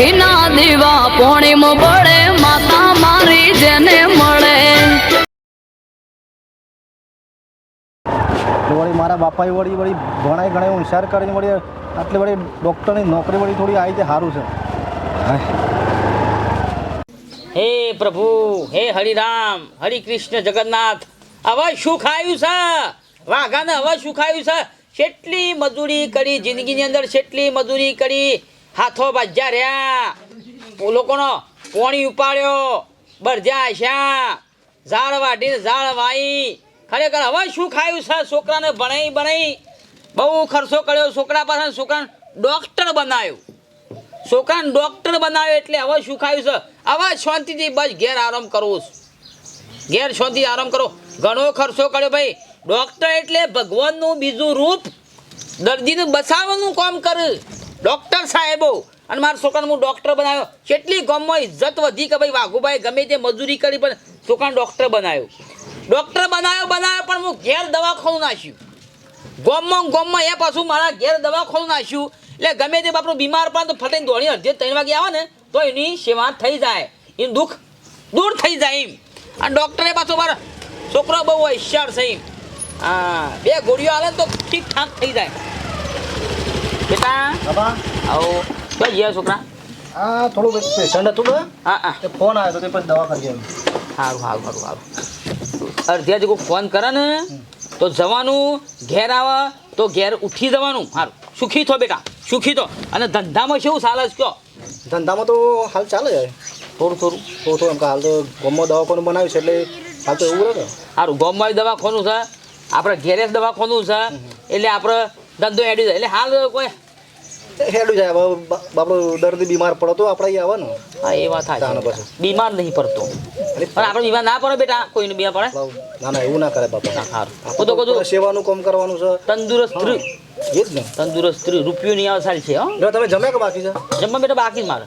ઘીના દીવા પોણીમ પડે માતા મારી જેને મળે. વળી મારા બાપાએ વળી વળી ભણાઈ હું હોશિયાર કરીને વળી આટલી વળી ડૉક્ટરની નોકરી વળી થોડી આવી તે સારું છે. હે પ્રભુ હે હરિરામ હરિ કૃષ્ણ જગન્નાથ હવે શું ખાયું છે? વાઘાને હવે શું ખાયું છે? કેટલી મજૂરી કરી જિંદગીની અંદર કેટલી મજૂરી કરી હાથો બજ્યા રહ્યા. લોકોનો પોણી ઉપાડ્યો. બરજા આશ્યા ઝાડ વાઢી ઝાડ વાઈ. ખરેખર હવે શું ખાયું છે? છોકરાને ભણાઈ ભણાઈ બહુ ખર્ચો કર્યો. છોકરા પાસે છોકરાને ડોક્ટર બનાવ્યો છોકરાને ડોક્ટર બનાવ્યો એટલે હવે શું ખાયું છે? હવે શાંતિથી બસ ઘેર આરામ કરવું ઘેર શાંતિ આરામ કરો. ઘણો ખર્ચો કર્યો ભાઈ. ડૉક્ટર એટલે ભગવાનનું બીજું રૂપ. દર્દીને બચાવવાનું કામ કરે. ડોક્ટર સાહેબો, અને મારા છોકરાને હું ડૉક્ટર બનાવ્યો. કેટલી ગામમાં ઇજ્જત વધી કે ભાઈ વાઘુભાઈ ગમે તે મજૂરી કરી, પણ છોકરાને ડૉક્ટર બનાવ્યો. ડોક્ટર બનાવ્યો બનાવ્યો, પણ હું ઘેર દવાખાનું નાખ્યું. ગોમમાં ગોમમાં એ પાછું મારા ઘેર દવાખાનું નાખ્યું. એટલે ગમે તે બાપડું બીમાર પણ તો ફટાઈને દોડી અડધે ત્રણ વાગે આવે ને, તો એની સેવા થઈ જાય. એનું દુઃખ દૂર થઈ જાય એમ. અને ડૉક્ટરે પાછો મારો છોકરો બહુ હોશિયાર છે એમ. હા, બે ગોળીઓ આવે ને તો ઠીક ઠાક થઈ જાય. બેટા? બાબા આવો. ક્યાં ગયા છોકરા. આ થોડું પેશન્ટ હતું ને હા હા. તે ફોન આવ્યો તો તે પછી દવા કરી એમ. સારું સારું સારું સારું અડધ્યા કોઈ ફોન કરે ને તો જવાનું ઘેર આવે તો ઘેર ઉઠી જવાનું. સારું સુખી થો બેટા સુખી થો. અને ધંધામાં કેવું ચાલે છે કયો? ધંધામાં તો હાલ ચાલે છે. થોડું થોડું. થોડું થોડું એમ કે હાલ તો ગમો દવાખાનું બનાવ્યું છે એટલે હાલ તો એવું રહે. સારું ગોમમાં દવાખાનું છે. આપણે ઘેરે જ દવાખાનું છે. એટલે આપણે ધંધો એડી જાય. એટલે હાલ કોઈ હેડું જાય. બાપડો દર્દી બીમાર પડો તો આપણે અહીંયા આવે હા એ વાત થાય બીમાર નહીં પડતો. પણ આપણે બીમાર ના પડે બેટા કોઈને બીમાર પડે? ના ના એવું ના કરે બાપા. સારું. હું તો કહું સેવાનું કામ કરવાનું છે. તંદુરસ્ત એ જ ને. તંદુરસ્ત રૂપિયો આવે સારી છે હો. તમે જમ્યા કે બાકી છે? જમવા બેટા બાકી મારે.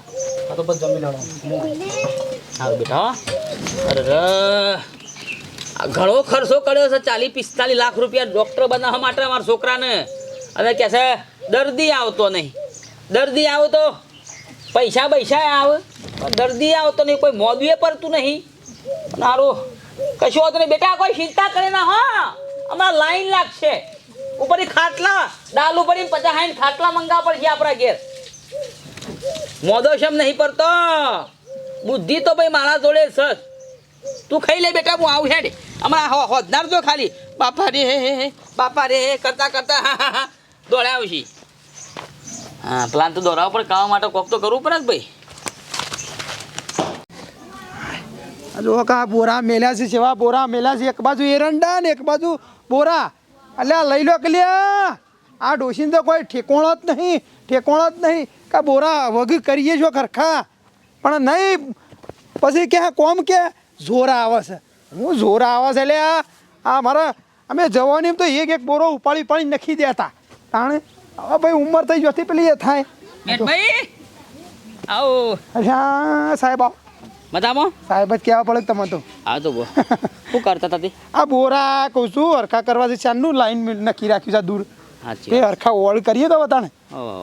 આ તો બસ જમી લેવાનું. સારું બેટા હા. અરે ઘણો ખર્ચો કર્યો છે ચાલીસ પિસ્તાલીસ લાખ રૂપિયા ડૉક્ટર બનાવવા માટે અમારા છોકરાને. અને કહે છે, દર્દી આવતો નહીં. દર્દી આવતો, પૈસા પૈસા આવે. દર્દી આવતો નહીં, કોઈ મોદીએ પડતું નહીં. સારું કશું હોતું નહીં. બેટા, કોઈ ચિંતા કરે ના, હા. અમારા લાઈન લાગશે. ઉપરથી ખાટલા દાલ ઉપરથી પચાસ હાઈન ખાટલા મંગાવવા પડશે આપણા ઘેર. મોદો શમ નહીં પડતો. બુદ્ધિ તો ભાઈ મારા જોડે છે. તું ખાઈ લે બેટા, હું આવું હેડ. હમણાં હોદનાર જો ખાલી. બાપા રે હે હે બાપા રે હે, કરતા કરતા. હા હા હા દોડાવ છે હા પ્લાન તો દોડાવ, પણ કાવા માટે કોક તો કરવું પડે ભાઈ. જો કા બોરા મેલ્યા છે સેવા બોરા મેલ્યા છે, એક બાજુ એરંડા ને એક બાજુ બોરા. એટલે આ લઈ લો કે લ્યા. આ ડોસીને તો કોઈ ઠેકોણો જ નહીં, ઠેકોણો જ નહીં કા બોરા વગ કરીએ છો ખરખા. પણ નહીં, પછી કે કોમ કે જોરા આવે છે. હું જોરા આવે છે એટલે આ મારા, અમે જવાની તો એક એક બોરો ઉપાડી ઉપાડી નખી દેતા. તાણે? હવે ભાઈ ઉંમર થઈ જતી પેલી એ થાય? ભાઈ આવો. અચ્છા સાહેબ આવો. મજામાં? સાહેબ જ કહેવા પડે તમે તો. હા તો શું કરતા હતા આ બોરા કહું છું હરખા કરવાથી ચાંદનું લાઈન નક્કી રાખ્યું છે દૂર. એ હરખા ઓળ કરીએ તો બતાને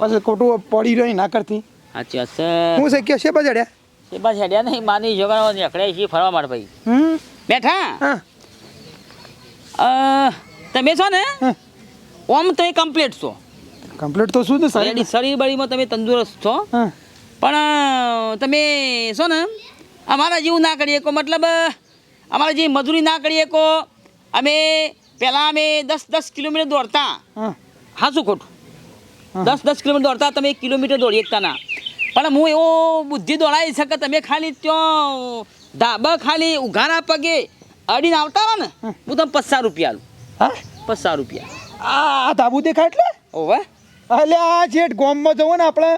પછી ખોટું પડી રહ્યો ના કરતી. સાચી વાત છે. હું છે કે છે બજડ્યા એ બસ નહીં માની જગા નીકળ્યા છીએ ફરવા માટે ભાઈ. બેઠા? તમે છો ને. ઓમ તમે કમ્પ્લીટ છો. કમ્પ્લીટ તો શું છે શરીર શરીર બળીમાં તમે તંદુરસ્ત છો. પણ તમે છો ને અમારા જેવું ના કરીએ કો મતલબ અમારા જે મજૂરી ના કરીએ કો અમે પહેલાં અમે દસ દસ કિલોમીટર દોડતા. હા. શું ખોટું? દસ દસ કિલોમીટર દોડતા તમે એક કિલોમીટર દોડી શકતા ના પણ હું એવો બુદ્ધિ દોડાવી શકે તમે ખાલી ત્યાં ધાબા ખાલી ઉઘાડા પગે અડીને આવતા હો ને હું. તમને પચાસ રૂપિયા આલું હા? પચાસ રૂપિયા. આ ધાબુ દેખાય એટલે? ઓવે. એટલે આ જેઠ ગોમમાં જવું ને આપણે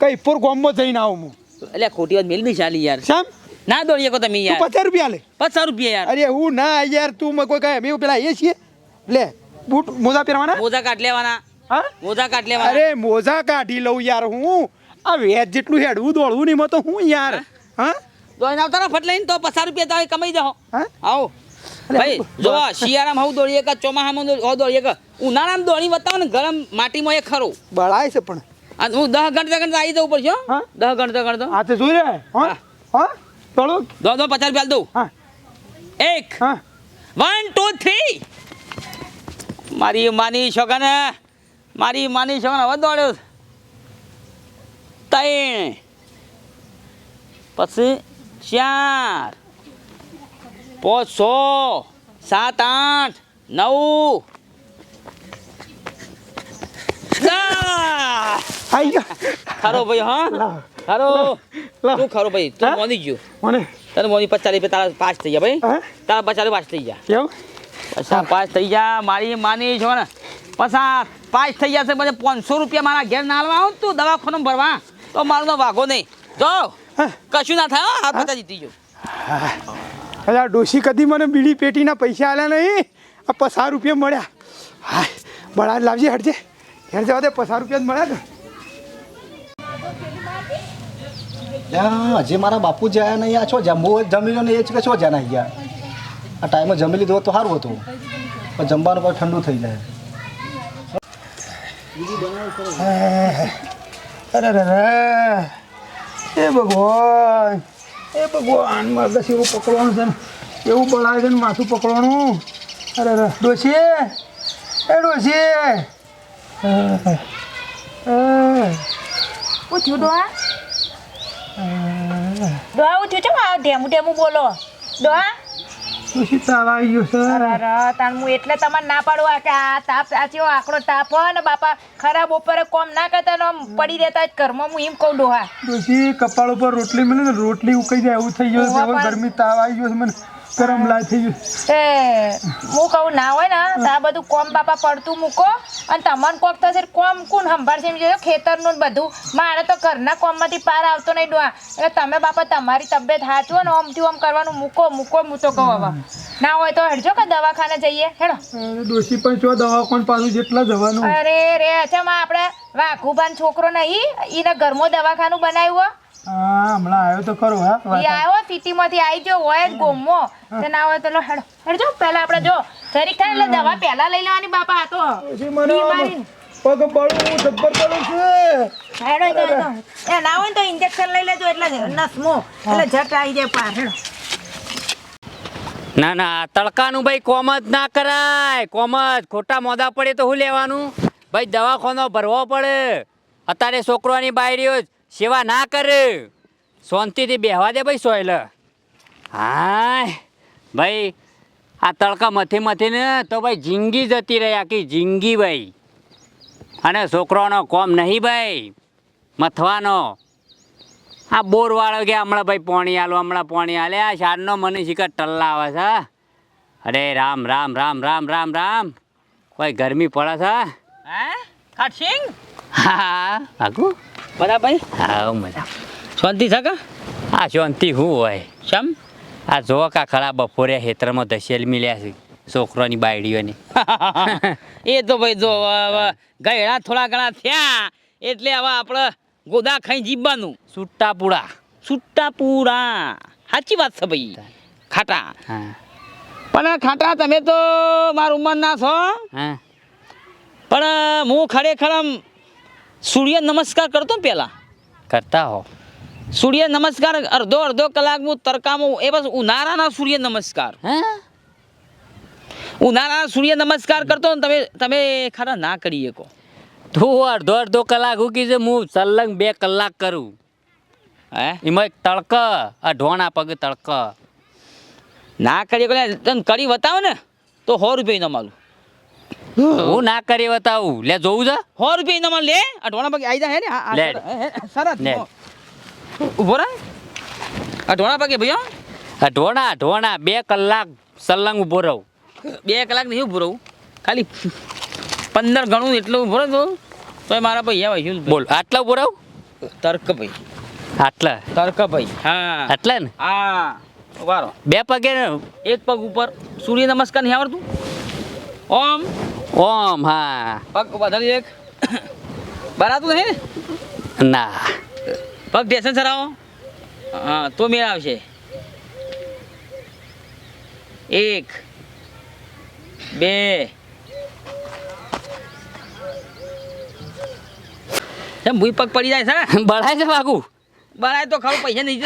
કઈપુર ગોમમાં જઈને આવું હું. એટલે ખોટી વાત મેલ નહીં ચાલી યાર. શામ? ના દોડીએ કો તમે યાર. પચાસ રૂપિયા લે. પચાસ રૂપિયા યાર. અરે હું ના યાર તું મને કોઈ કહે અમે પેલા એ છીએ. લે બૂટ મોજા પહેરવાના? મોજા કાઢ લેવાના. હા? મોજા કાઢ લેવાના. અરે મોજા કાઢી લઉં યાર હું. આ વેજ જેટલું હેડવું દોડવું નહીં મતો હું યાર. હા? દોડીને આવતા ને ફટ લઈને તો પચાસ રૂપિયા તો કમાઈ જાઓ. હા? આવો. ભાઈ જો શિયાળામાં હું દોડીએ કે ચોમાસામાં હો દોડીએ કે ઉનાળામાં દોડી બતાવો ને ગરમ માટીમાં એ ખરો. બળાય છે પણ. હું દહ ઘંટા ઘંટા આવી જવું પડશે હો. દહ ઘંટા ઘંટા. હા તો જોઈ રહ્યા હા? હા. ચલો. દો દો પચાસ રૂપિયા દઉં. હા. એક હા. વન ટુ થ્રી મારી માની છોકરાને મારી માની છોકરાને હવે દોડ્યો. ત્રણ. પછી ચાર. પાંચ છ સાત આઠ નવ. ગયા. ખરો ભાઈ હા? ખરો? તું ખરો ભાઈ? તું મોની ગયો. મને. તને મોની પચાસ રૂપિયા તારા પાસ થઈ ગયા ભાઈ. તારા પચાસ પાસ થઈ ગયા. પૈસા પાસ થઈ ગયા. મારી માની છો ને. પાસ થઈ જશે મને પાંચસો રૂપિયા મારા ઘેર ના આલવા આવું તું દવાખાનો ભરવા. તો મારો વાઘો નહીં. જો. કશું ના થાય હો, હાથ બધા જીતી જો અરે આ ડોશી કદી મને બીડી પેટીના પૈસા આલ્યા નહીં? આ પસાર રૂપિયા મળ્યા. હા બળા લાવજે હટજે. ઘેર જવા દે પસાર રૂપિયા જ મળ્યા ને હજી મારા બાપુ જાય નહીં આ છો જમવું જમી લો ને એ જ કે છો જ્યાં નહીં ગયા. આ ટાઈમે જમી લીધો તો સારું હતું. પણ જમવાનું પણ ઠંડુ થઈ જાય. અરે રે અરે. એ ભગવાન. એ ભગવાન મારે દસ એવું પકડવાનું છે ને? એવું બળાવે છે ને માથું પકડવાનું? અરે અરે ડોશી! એ ડોશી! ઉઠ્યું ડોહા? ડોહા ઉઠ્યું? છે ધેમું ધેમું બોલો? ડોહા? ડોશી તાવ આવી ગયો સર તાર હું એટલે તમને ના પાડવા કે આ તાપ આ આકડો તાપ હોય ને બાપા ખરાબ ઉપર કોમ ના કરતા ને પડી રહેતા જ ઘરમાં હું એમ કહું ડોહા. પછી કપાળ ઉપર રોટલી મળે ને રોટલી ઉકાઈ જાય એવું થઈ ગયું ગરમી તાવ આવી ગયો છે મને. ગરમ લાય થઈ ગયું તે હું કહું ના હોય ને તો આ બધું કોમ બાપા પડતું મૂકો અને તમને કોક થશે કોમ કોણ સંભાળશે એમ જોયો ખેતરનું બધું. મારે તો ઘરના કોમમાંથી પાર આવતો નહીં ડોહા. એટલે તમે બાપા તમારી તબિયત હાચવો ને આમથી આમ કરવાનું મૂકો મૂકો હું તો કહું હવે. ના હોય તો હેડજો કે દવાખાને જઈએ હેડો. ડોશી પણ ચો દવાખાન પાછું જેટલા જવાનું. અરે રે અચ્છા આપણે વાઘુબાન છોકરો નહીં એને ઘરમાં દવાખાનું બનાવ્યું હો. હમણાં આવ્યો તો ખરો હા ઈ આવ્યો સિટીમાંથી આવી ગયો હોય જ ગોમો. તે ના હોય તો લો હેડો. હેડજો પહેલા આપણે જો જરીક થાય એટલે દવા પહેલા લઈ લેવાની બાપા આ તો. બીમારી પગ બળું જબ્બર બળું છે. હેડો તો એ ના હોય ને તો ઇન્જેક્શન લઈ લેજો એટલે નસમો એટલે જટ આવી જાય પાર હેડો. ના ના તડકાનું ભાઈ કોમ જ ના કરાય. કોમ જ. ખોટા મોદા પડે તો શું લેવાનું? ભાઈ દવાખાનો ભરવો પડે. અત્યારે છોકરાની બાયરીઓ સેવા ના કરે. શાંતિથી બેહવા દે ભાઈ સોયલ. હા ભાઈ, આ તડકા મથી ને તો ભાઈ જિંદગી જતી રહી આખી જિંદગી ભાઈ. અને છોકરાનો કોમ નહીં ભાઈ. મથવાનો. આ બોરવાળો કે હમણાં ભાઈ પોણી આલો, હમણાં પોણી આલે. આ શારનો મને શિખર ટલ્લા આવે છે. અરે રામ રામ રામ રામ રામ રામ. કોઈ ગરમી પડે છે? હે? ખાટસિંગ હા. આગુ બધા ભાઈ હા મજા. શાંતિ છે કે? આ શાંતિ હું હોય. શમ? આ જો કા ખરા બપોરે હેતરમાં ધસેલ મિલ્યા છે છોકરોની બાયડીઓની. એ તો ભાઈ જો ગયડા થોડા ઘણા થયા એટલે હવે આપણે ગોદા ખાઈ જીવવાનું. સુટ્ટા પૂડા સુટ્ટા પૂરા સાચી વાત છે ભાઈ. ખાટા. હા. પણ ખાટા તમે તો મારા ઉંમરના છો. હા. પણ હું ખરેખર આમ સૂર્ય નમસ્કાર કરતો ને પહેલાં કરતા હો. સૂર્ય નમસ્કાર અડધો અડધો કલાક હું તડકામાં એ બસ ઉનાળાના સૂર્ય નમસ્કાર. હે? ઉનાળાના સૂર્ય નમસ્કાર કરતો ને તમે તમે ખરા ના કરી શકો. તું અડધો અડધો કલાક હું કીધું હું સલંગ બે કલાક કરું. હે? એમાં એક તડક આ ઢોણા પગ તડક. ના કરી તને કરી બતાવો ને તો સો રૂપિયા ન માલું હું ના કરી બતાવું. લે જોવું છે? સો રૂપિયા ન લે. આ ઢોણા પગે આવી જાય હે ને? લે. સરસ, ઊભો. રહે આ ઢોણા પગે ભૈયા આ ઢોણા ઢોણા બે કલાક સલંગ ઊભો રહું. બે કલાક નહીં ઊભો રહું. ખાલી પંદર ગણું એટલું ઊભો રહું તો. મારા ભાઈ આવે શું બોલ આટલા ઊભો રહું? તર્ક ભાઈ. આટલા? તર્ક ભાઈ હા. આટલા ને? હા. વારો બે પગે એક પગ ઉપર. સૂર્ય નમસ્કાર નહીં આવડતું? ઓમ. ઓમ હા. પગ વધારી એક. બરાતું નહીં ના? પગ ઢેસન સરાવો હા તો મેળ આવશે. એક બે ભૂઈ પગ પડી જાય છે? બળાય છે બાગુ બળાય તો ખરું પૈસા નહીં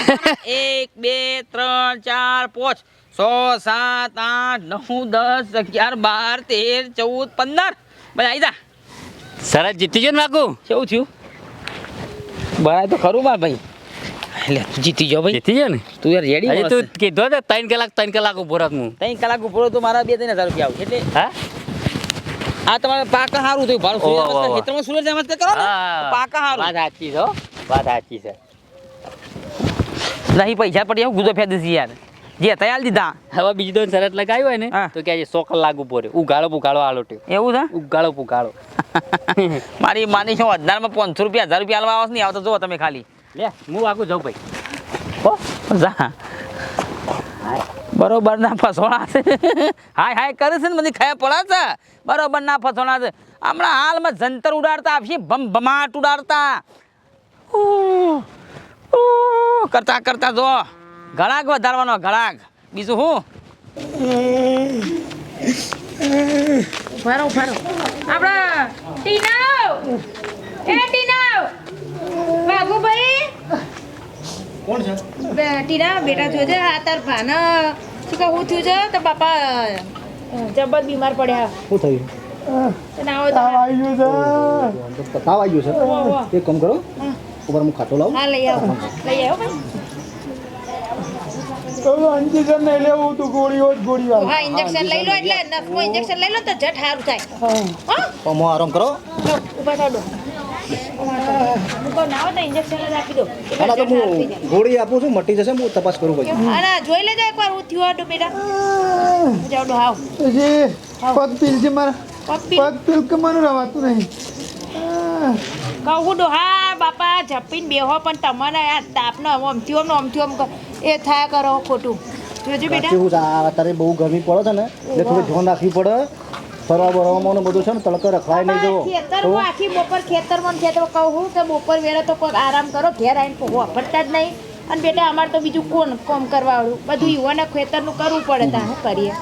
એક બે ત્રણ ચાર પાંચ. છ સાત આઠ નવ દસ અગિયાર બાર તેર ચૌદ પંદર. બધા આવી જા. સરસ જીતી ગયો ને બાકુ? કેવું થયું? બરાય તો ખરું માર ભાઈ. એટલે જીતી ગયો ભાઈ. જીતી ગયો ને? તું યાર રેડી હજી તું કીધો ને ત્રણ કલાક ત્રણ કલાક ઊભો રાખ હું. ત્રણ કલાક ઉપર તો મારા બે ત્રણ હજાર રૂપિયા આવું. એટલે હા? આ તમારે પાકા સારું થયું. ભાડું સૂર્ય. ખેતરમાં સૂર્ય નમસ્કાર કરો પાકા હા. વાત સાચી છે વાત સાચી છે. નહીં પૈસા પડી આવું. ગુજો ફેદી યાર. જે તૈયાર દીધા. હવે બીજી દોન શરત લગાવી હોય ને તો કે આજે સો કલાક ઊભો રહ્યો. ઉગાડો ઉગાડો આલો એવું છે? ઉગાડો ઉગાડો મારી માની શું હજારમાં પાંચસો રૂપિયા હજાર રૂપિયા આલવા આવશે નહીં આવતો જુઓ તમે ખાલી. લે હું આગું જાઉં ભાઈ. જા. બરોબર ના ફસોણા છે. હાય હાય કરે છે ને બધી ખાયા પડા છે. બરોબર ના ફસોણા છે. હમણાં હાલમાં જંતર ઉડાડતા આપશે ભમ ભમાટ ઉડાડતા કરતા કરતા જો ગળાક વધારવાનો ગળાક બીજું શું ઉભારો ઉભારો. આપણા ટીનાવ એ ટીનાવ બાબુભાઈ? કોણ છે? બે ટીના બેટા જોજે આ તાર ભાને. શું કહું થયું છે? તો બાપા જબર બીમાર પડ્યા. શું થયું? તાવ આવી ગયું છે. તાવ આવી ગયો વાહ, વાહ. છે એક કામ કરો. ઉપર હું ખાટો લાવું. હા લઈ આવો. લઈ આવો ભાઈ. તો અંજીસન નહીં લેવું તું ગોળીઓ જ ગોળી વાળું હા ઇન્જેક્શન લઈ લો એટલે નસમાં ઇન્જેક્શન લઈ લો તો જટ સારું થાય. હા. હું? આરામ કરો. ઊભા ના ઇન્જેક્શન જાય. ગોળી આપું છું મટી જશે હું તપાસ કરું અને જોઈ લેજો એકવાર હું થયું હતું બેટા જાવ ડો હાવ પછી પગ પીલ છે મારા. પગ પીલ કે મને રવાતું નહીં. કહું ડો હા બાપા ઝપીને બેહો પણ તમને આ તાપનો આમથી આમ ને આમથી આમ ક- એ થયા કરો ખોટું. જોજો બેટા. સાચું અત્યારે બહુ ગરમી પડે છે ને એટલે થોડું ધ્યાન રાખવી પડે. ફરવા બરવામાં બધું છે ને તડકો રખડાય નહીં જવો ખેતર હું આખી બપોર ખેતરમાં ને ખેતર કહું હું કે બપોર વેળા તો કોઈ આરામ કરો ઘેર આવીને વાપરતા જ નહીં. અને બેટા અમારે તો બીજું કોણ કોમ કરવા વાળું બધું યુવાને ખેતરનું કરવું પડે તા શું કરીએ?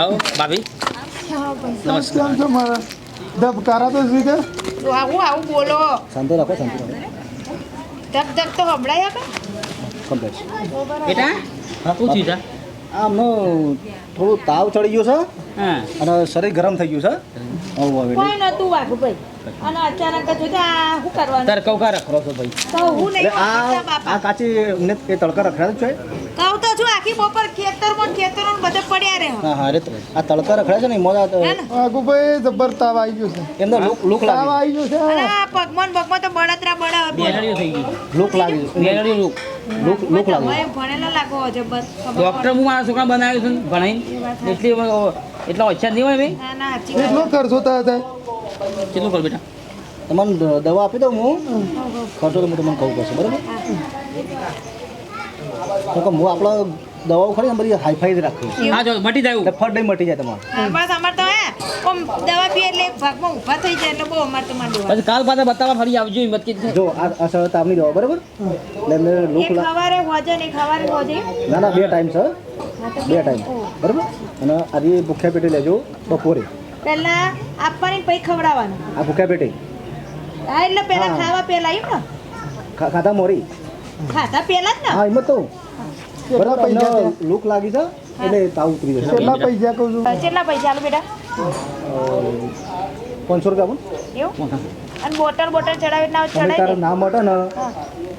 આવો ભાભી. છો ધબકારા તો શું તો આવું આવું બોલો. શાંતિ રાખો શાંતિ રાખો. ધક ધક તો હમણાં કે કમ્પ્લેટ બેટા શું થયું છે આમનો થોડું તાવ ચડી ગયો છે હા. અને શરીર ગરમ થઈ ગયું છે. કોઈ નતું વાઘું ભાઈ. અને અચાનક જ આ શું કરવાનું? તાર કૌકા રખડો છો ભાઈ. તો હું નહીં આ આ કાચી ને એ તડકા રખડાય છે? કહું તો છું આખી બપોર ખેતરમાં ખેતરમાં બધે પડ્યા રહે. હા હા રે આ તડકા રખડાય છે ને એમાં તો હે ને? જબર તાવ આવી ગયો છે. એમનો લુક લુક તાવ આવી ગયો અને આ પગમાં પગમાં તો બળતરા બળે બેનડીઓ થઈ ગઈ. લુક લાગે બેનડીઓ લુક. લુક લુક લાગે. તમે લાગો જબર ખબર ડોક્ટર હું મારા છોકરા બનાવ્યું છે ભણાઈ. ભણાઈને એટલી એટલા ઓછા નહીં હોય ભાઈ? ના કરશો સાચી કેટલો ખર્ચો થાય થાય કેટલું કર બેટા? તમને દવા આપી દઉં હું? ખર્ચો તો હું તમને કહું પડશે બરાબર? તો કે હું આપણા દવાઓ ખરી બધી હાઈફાઈ રાખી. હા જો મટી જાય એટલે ફટ મટી જાય તમારે બસ અમાર તો હે. આમ દવા પીએ એટલે એક ભાગમાં ઊભા થઈ જાય એટલે બહુ અમાર તો માંડવા પછી કાલ પાછા બતાવવા ફરી આવજો હિંમત કે જો આ અસર તાવની દવા બરાબર? એટલે મેં લોક એક લા ખવારે હોજે ને એક ખવારે હોજે. ના ના બે ટાઈમ સર. બે ટાઈમ. બરાબર? અને આજે ભૂખ્યા પેટે લેજો બપોરે. પહેલા આપવાની પછી ખવડાવવાનું. આ ભૂખ્યા પેટે. હા એટલે પહેલા ખાવા પહેલા એમ ને? ખાતા ખાધા મોરી? ખાતા પહેલા જ ને? હા એમ તો. બરાબર તમને લાગી છે એટલે તાવ ઉતરી જશે. કેટલા પૈસા કહું છું? કેટલા પૈસા આલો બેટા? પાંચસો રૂપિયા પણ એવું? અને બોટલ બોટલ ચડાવી ના ચડાવી તારું નામ ના મટે ને.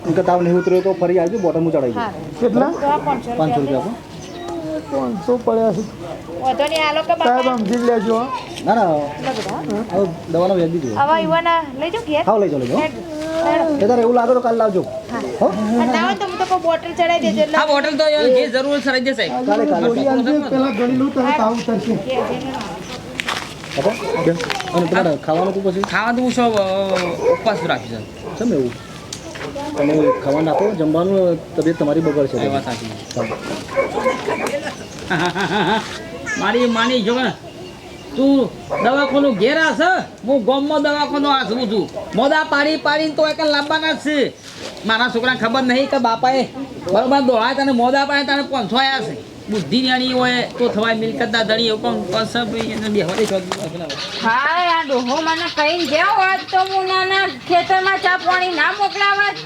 એમ કે તાવ નહીં ઉતર્યો તો ફરી આવજો બોટલ હું ચડાવી કેટલા? પાંચસો રૂપિયા પણ પાંચસો પડ્યા છે. વધો નહીં આ લોકો સાહેબ સમજી લેજો ના ના હવે દવાનો વ્યાજ દીધું. હવે યુવાના લઈ જાઓ ઘેર? હા લઈ જાઓ લઈ તારે એવું લાગે તો કાલ લાવજો. હા. લાવો તો બોટલ ચડાવી દેજો એટલે આ બોટલ તો જરૂર સરાઈ પેલા લઉં તરત? અને ખાવાનું તો પછી? શું ઉપવાસ રાખ્યું છે કેમ એવું? તમે ખાવાનું આપો જમવાનું તબિયત તમારી બગડશે. વાત સાચી. મારી માની જો ને તું દવાખાનું ઘેર આસ હું ગામમાં દવાખાનું આસવું છું. મોદા પાડી પાડીને તો એક લાંબાના જ છે. મારા છોકરાને ખબર નહીં કે બાપાએ બરોબર દોડાય તને મોદા પાસે તને પાંચસો આવ્યા છે. બુદ્ધિ જાણી હોય તો થવાય મિલકતના ધણી એવું પણ ભાઈ એને બેહવા દે છોકરી હા આ ડોહો મને કહીને જ્યાં હોત તો હું નાના ખેતરમાં ચા પાણી ના મોકલાવત.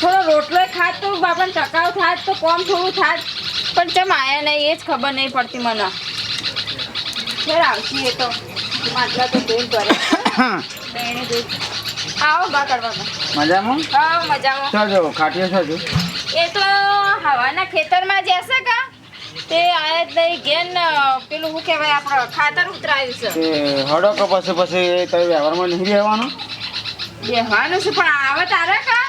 થોડો રોટલો ખાત તો બાપાને ટકાવ થાત તો કોમ થોડું થાત. પણ ચમ આયા નહીં એ જ ખબર નહીં પડતી મને. ફેર આવશે એ તો. માટલા તો દૂર કરે. બેણે ધોઈ. આવો બા કરવા મજામાં? હા મજામાં. છો જો ખાટીએ છો જો એ તો હવાના ખેતરમાં જશે કા તે આયા નહીં ઘેન પેલું શું કહેવાય આપણે ખાતર ઉતરાયું છે. તે હડો કે પછી પછી તો વ્યવહારમાં નહીં રહેવાનું? રહેવાનું છે પણ આવે તારે કા?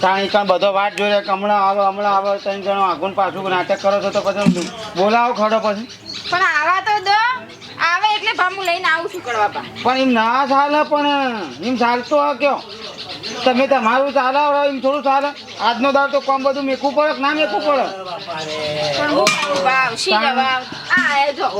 તાણી કાં બધો વાટ જોઈ રહ્યા હમણાં આવે હમણાં આવે ત્રણ જણો આગુન પાછું નાટક કરો છો તો પછી બોલાવો ખડો પછી. પણ આવા તો એટલે ભામું લઈને આવું છું કરવા પણ એમ ના ચાલે, પણ એમ ચાલતો હા કયો? તમે તમારું ચાલાવો એમ થોડું ચાલે. આજનો દાવ તો કોમ બધું મેકવું પડે ના મેકવું પડે? જવા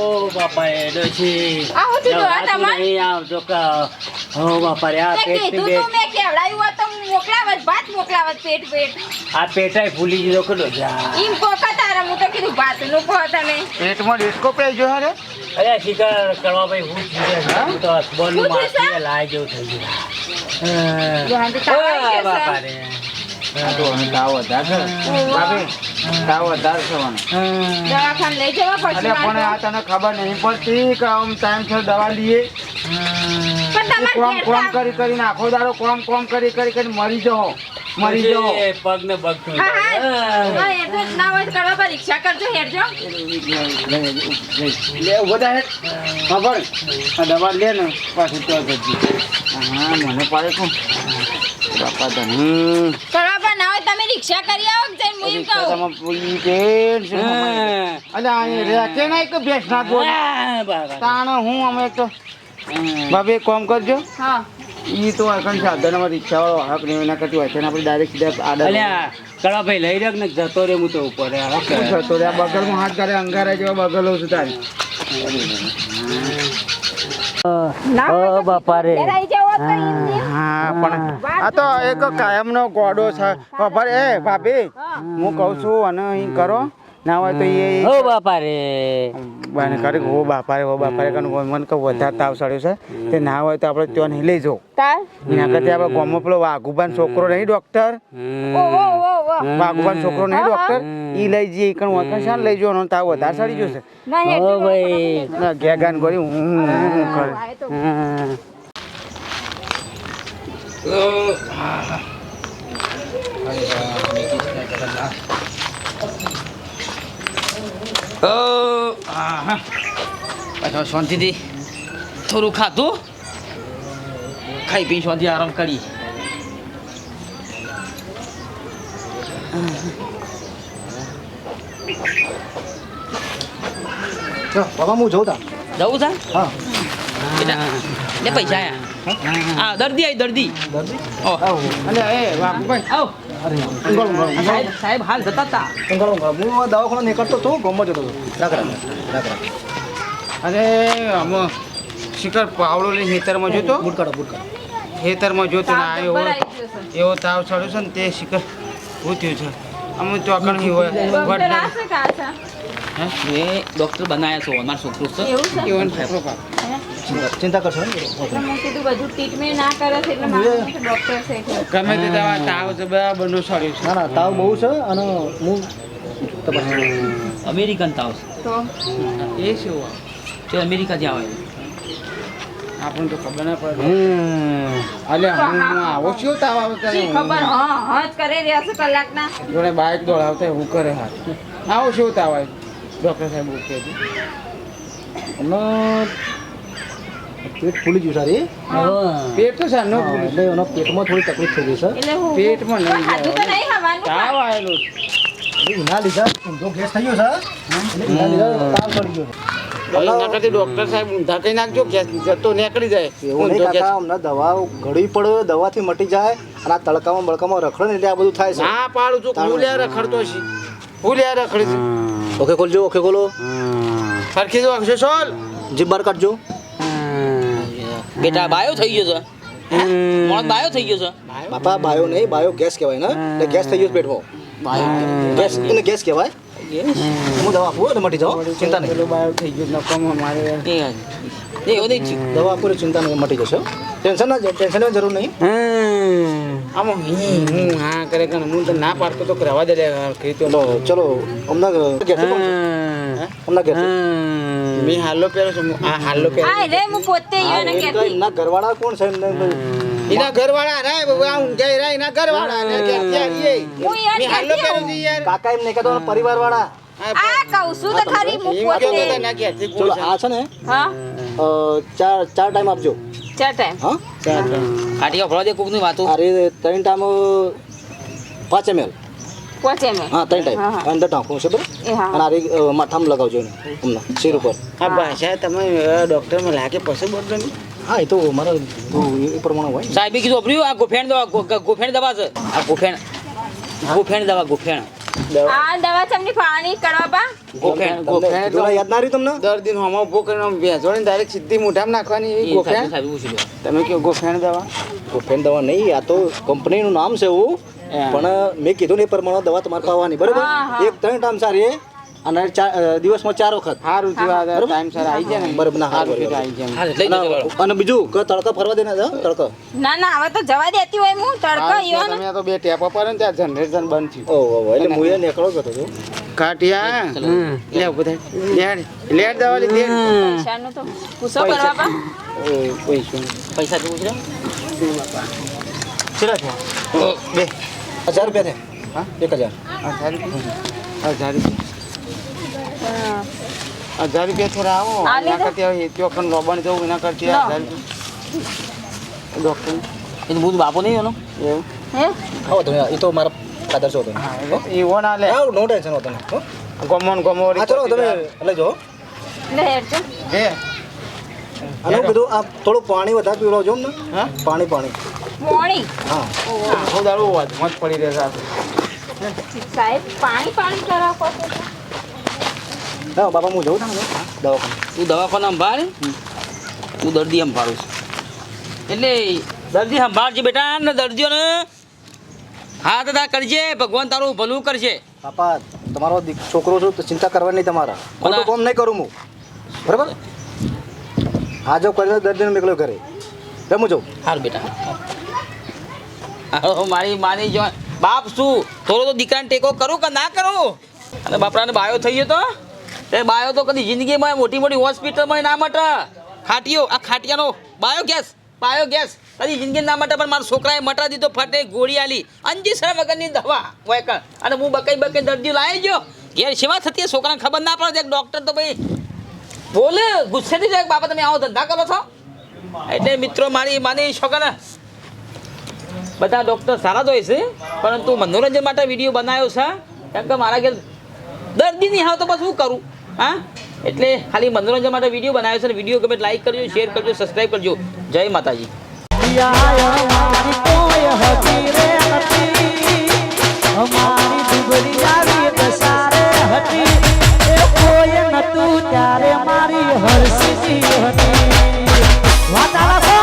ઓ બાપા એ ડોશી આ હું તમારે? આવજો કા. ઓ બાપા રે આ પેટ પેટ તું મેં કેવડાયું તો મોકલાવત ભાત મોકલાવત પેટ પેટ. આ પેટાય ભૂલી ગયો કડો જા. ઈમ પોકા તારા હું તો કીધું ભાતનું કહો તમે. પેટમાં ડિસ્કો પડી ગયો હરે? અરે શિકાર કરવા ભાઈ હું છું તો? લાઈ જેવું થઈ ગયું. બાપા રે. તો હવે તાવ વધારે છે. તાવ વધારે થવાનો દવાખાને લઈ જવા પડશે અરે પણ આ તને ખબર નહીં પડતી કે આમ ટાઈમ છે દવા લઈએ. કોમ કોમ કરી કરીને આખો દાડો કોમ કોમ કરી કરી કરી મરી જાઓ મરી જાઓ પગ ને પગ હા હા. જાય. હા, એ તો ના હોય કરવા પર રિક્ષા કરજો હેરજો લે ઊભો ખબર દવા લે ને પાછું તો હા મને પાડે કોણ? બાપા કરવા પર ના હોય તમે રિક્ષા કરી આવો કે જઈને હું એમ કહું? તમે પૂરી પેટ અલે આ રેકે નહીં કે બેસ ના બોલ તાણ હું અમે તો ભાભી કોમ કરજો. હા. ઈ તો અકણ સાધનમાં રિક્ષાવાળો હક નહીં એના કરતી હોય છે. ને આપણે ડાયરેક્ટ સીધા આડા અલ્યા કળા ભાઈ લઈ રહ્યો ને જતો રે હું તો ઉપર રે. હવે શું કે- થતો રે આ બગલમાં હાથ કરે અંગારા જેવા બગલો છું તારી. ના બાપા રે. હા પણ આ તો એક કાયમનો ગોડો છે. ખબર એ ભાભી હું કહું છું અને અહીં કરો. ના હોય તો એ હો બાપા રે બાને કરે હો બાપા રે હો બાપા રે કન મન કહું વધારે તાવ સડ્યો છે. તે ના હોય તો આપણે ત્યાં નહીં લઈ જવું. એના કરતા આપણે ગોમો પેલો વાઘુબાન છોકરો નહીં ડોક્ટર ઓ ઓ ઓ ઓ વાઘુબાન છોકરો નહીં ડોક્ટર ઈ લઈ જઈએ કણ વખત શાન લઈ જવાનો તાવ વધારે સડી જશે ના હે ભાઈ. ના ગેગાન ગોરી હું કરે. પાછો શાંતિથી થોડું ખાધું. ખાઈ પી શાંતિ આરામ કરી. બાબા હું જોઉં તા જવું તા હા. પૈસા આયા. હા દર્દી આવી દર્દી. દર્દી? ઓહ આવો અને એ વાઘુભાઈ અરે ઊંઘાડો, ઊંઘાડો, આ સાહેબ હાલ જતા હતા. હું આ દવાખાને નીકળતો હતો ગમો જતો હતો. અરે આમાં શિખર પાવડો લઈને ખેતરમાં જોતો? કાઢો બૂટ ખેતરમાં જોતો ને આ એવો. એવો તાવ ચડ્યો છે ને તે શિખર થયું છે. અમુક ચોકણ નહીં હોય. ડોક્ટર મેં છે? ડોક્ટર બનાયા છો અમારો છોકરો છે. એવું છે. ચિંતા- કરશો ને મેં કીધું બધું ટ્રીટમેન્ટ ના કરે છે એટલે મારું ડોક્ટર છે ગમે તે દવા તાવ છે બરાબરનું ચડ્યું છે. ના ના તાવ બહુ છે અને હું અમેરિકન તાવ તો? એ શું? છે અમેરિકા જ્યાં આવે. આપણને તો ખબર ના પડે. અલે હું આવો છું તાવ આવે ખબર હા હા જ કરે રહ્યા છે કલાકના. જોડે બાઇક દોડાવતા હું કરે હાથ આવો શું તાવ આવે? ડૉક્ટર સાહેબ ઓકે પેટ ફૂલી ગયું સારી પેટ તો સારું એટલે એનો પેટમાં થોડી તકલીફ થઈ ગઈ છે. પેટમાં નહીં પણ ખાધું તો નહીં હવાનું તાવ આવેલો એટલે લીધા ઊંધો ગેસ થઈ ગયો સર એટલે લીધા તાવ પડી ગયો. ડૉક્ટર સાહેબ ઊંધા નાખજો ગેસ જતો નીકળી જાય. એવું નહીં કાકા અમને દવા ઘડી પડે દવાથી મટી જાય અને આ તડકામાં બળકામાં રખડે ને એટલે આ બધું થાય છે. ના પાડું છું ફૂલ્યા રખડતો છે. હું લ્યા રખડી છે. ઓકે ખોલજો ઓકે ખોલો. સરખી જો અક્ષય સોલ જીભ બહાર કાઢજો. બેટા બાયો થઈ ગયો છે. મોણ બાયો થઈ ગયો છે. બાપા બાયો નહીં બાયો ગેસ કહેવાય ને એટલે ગેસ થઈ ગયો છે પેટમાં. ગેસ એને ગેસ કહેવાય? હું દવા આપું એટલે મટી જાઓ. ચિંતા નહીં. પેલું બાયો થઈ ગયું નકમ મારે એ એવું નહીં. દવા આપું એટલે ચિંતા નહીં મટી જશે ટેન્શન ના ટેન્શન લેવાની જરૂર નહીં. આમાં હું હું હા કરે કે હું તો ના પાડતો તો રહેવા દે ચલો ચલો હમણાં મેં હાલો પહેરો છું આ હાલો પહેરો રે હું પોતે ઘરવાળા કોણ છે એના ઘરવાળા રે બાબા હું જઈ એના ઘરવાળા ને ઘેરથી આવીએ. હું યાર હાલો પહેરો છું યાર. કાકા એમ નહીં કહેતો પરિવાર વાળા આ કહું છું તો ખરી હું પોતે ચલો છે? આ છે ને હા. ચાર ચાર ટાઈમ આપજો. ચાર ટાઈમ? હા? દે વાતો? ત્રણ ટાઈમ પાંચ પહોંચે ને. હા ત્રણ હા. અંદર ટાંકું છે બરાબર? અને આ માથામાં લગાવજો હમણાં શિર ઉપર. આ ભાષા તમે ડોક્ટરમાં લાગે પછી બોલજો નહીં હા એ તો મારા એ પ્રમાણે હોય સાહેબ કીધું વાપર્યું આ ગોફેણ દવા ગોફેણ દવા છે. આ ગોફેણ ગોફેણ દવા ગોફેણ. આ દવા પાણી કરવા બા. ગોફેણ તમને ગોફેણ તો- ને યાદ ના રહ્યું તમને? દર્દી હમો ઊભો કરીને ભેંસોને ડાયરેક્ટ સીધી મોઢામાં નાખવાની એ ગોફેણ? તમે કયો ગોફેણ દવા? ગોફેણ દવા નહીં આ તો કંપનીનું નામ છે એવું. હા. પણ મેં કીધું ને એ પ્રમાણે દવા તમારે ખાવાની બરાબર. એક ત્રણ ટાઈમ સારી અને ચાર દિવસમાં ચાર વખત. સારું થયું ટાઈમ સર આવી જાય ને. બરાબર, ના, સારું આવી જાય અને- બીજું કે તડકો ફરવા દેને હા, તડકો. ના ના હવે તો જવા દેતી હોય હું તડકો ઈયો ને તમે તો બે ટેપ પર ને ત્યાં જનરેશન બંધ થયું. ઓહો ઓહો, એટલે હું એ નીકળો ગયો તો. કાટિયા લે ઊભો થાય. લેડ લેડ દવા લીધી. પૈસાનું તો પૂછો કરવા ઓ પૈસા. પૈસા તો પૂછી લો કેટલા બે. હજાર રૂપિયા થયા. હા? એક હજાર. હજાર રૂપિયા? હજાર રૂપિયા. હજાર રૂપિયા થોડા આવો. એના? કરતી ચોકન રોબણ જવું એના કરતી. હજાર રૂપિયા. ડોક્ટર. એ તો બુધ બાપો નહીં એનો? એવું? હે? આવો તમે એ તો મારા ફાધર છો તમે. હા એટલે એવો ના લે. આવો નો ટેન્શન હો તમે હો? ગમો ને ગમો હા ચલો તમે લઈ જાઓ. લે હેડજો અને હું કીધું આ થોડું પાણી વધારે પીવડાવજો ને હા? પાણી પાણી. મોણી હા. બહુ દારૂ વાતમાં જ પડી રહેશે સાહેબ પાણી પાણી કરાવો ના બાપા હું જઉં ને દવાખાને. તું દવાખાના સંભાળ તું દર્દી સંભાળું છું. એટલે દર્દી સંભાળજે બેટા ને દર્દીઓને હાથ અદા કરજે ભગવાન તારું ભલું કરશે. બાપા તમારો છોકરો છું તો ચિંતા કરવાની નહીં તમારા. ખોટું કામ નહીં કરું હું. બરાબર? હા જો કરીને દર્દીને મોકલ્યો ઘરે. રમું જાઉં. હાર બેટા. મારી માની જો. બાપ શું? થોડો તો દીકરાને ટેકો કરું કે ના કરું? અને બાપરાને બાયો થઈ ગયો તો? તે બાયો તો કદી જિંદગીમાં મોટી મોટી હોસ્પિટલમાં ના મટે. ખાટીઓ, આ ખાટિયાનો બાયો ગેસ, બાયો કદી જિંદગી ના મટે પણ મારા છોકરાએ મટા દીધો, ફટે, ગોળી આલી. અંજી સર વગરની દવા વેકણ અને હું બકાઈ બકાઈ દર્દીઓ લાવી ગયો. ઘેર સેવા થતી છોકરાને ખબર ના પડે. એક ડૉક્ટર તો ભાઈ બોલે ગુસ્સેથી જાય બાપા તમે આવો ધંધા કરો છો? એટલે મિત્રો મારી માની ને બધા ડૉક્ટર સારા જ હોય પરંતુ મનોરંજન માટે વીડિયો બનાવ્યો છે. કેમ કે મારા ઘેર દર્દી નહીં આવે તો બસ શું કરું? હા? એટલે ખાલી મનોરંજન માટે વીડિયો બનાવ્યો છે અને વીડિયો ગમે લાઈક કરજો શેર કરજો સબસ્ક્રાઈબ કરજો. જય માતાજી. મારી હરસી હતી વાતાવરણ